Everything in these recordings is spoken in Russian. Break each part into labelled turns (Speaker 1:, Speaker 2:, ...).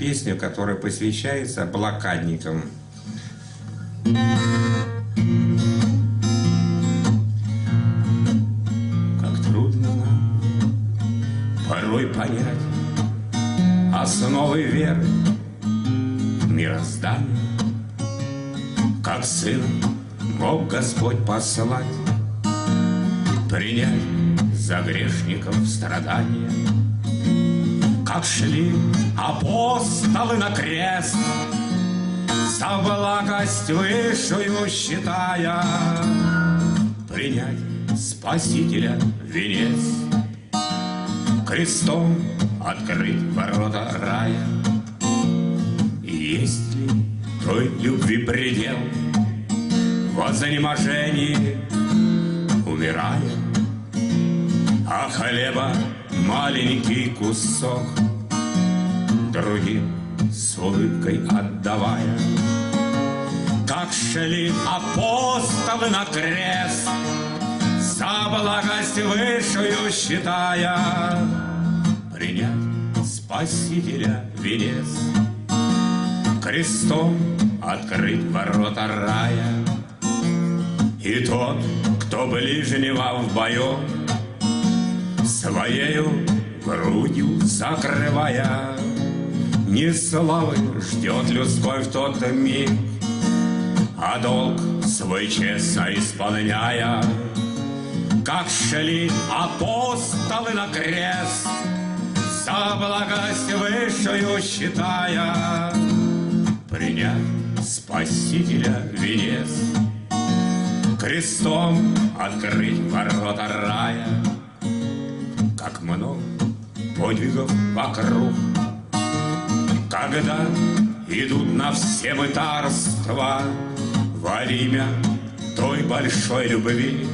Speaker 1: песню, которая посвящается блокадникам. Как трудно нам порой понять Основы веры мироздания, Как сын мог Господь послать, Принять за грешников страдания, Как шли апостолы на крест, За благость высшую считая, Принять Спасителя венец, Крестом открыть ворота рая. Есть ли той любви предел? В изнеможении умирая, А хлеба маленький кусок Другим с улыбкой отдавая. Как шли апостолы на крест, За благость высшую считая, Принять Спасителя венец, Крестом открыть ворота рая. И тот, кто ближнего в бою, Своею грудью закрывая, Не славы ждет людской в тот миг, А долг свой честно исполняя, Как шли апостолы на крест, За благость высшую считая, Принять Спасителя венец, Крестом открыть ворота рая, много подвигов вокруг, Когда идут на все мытарства Во имя той большой любви,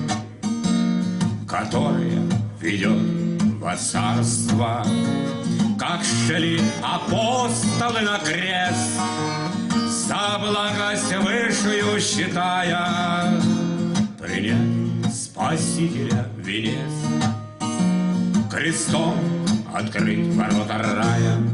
Speaker 1: Которая ведет во царство. Как шли апостолы на крест, За благость высшую считая, Принять Спасителя венец, Крестом открыть ворота рая.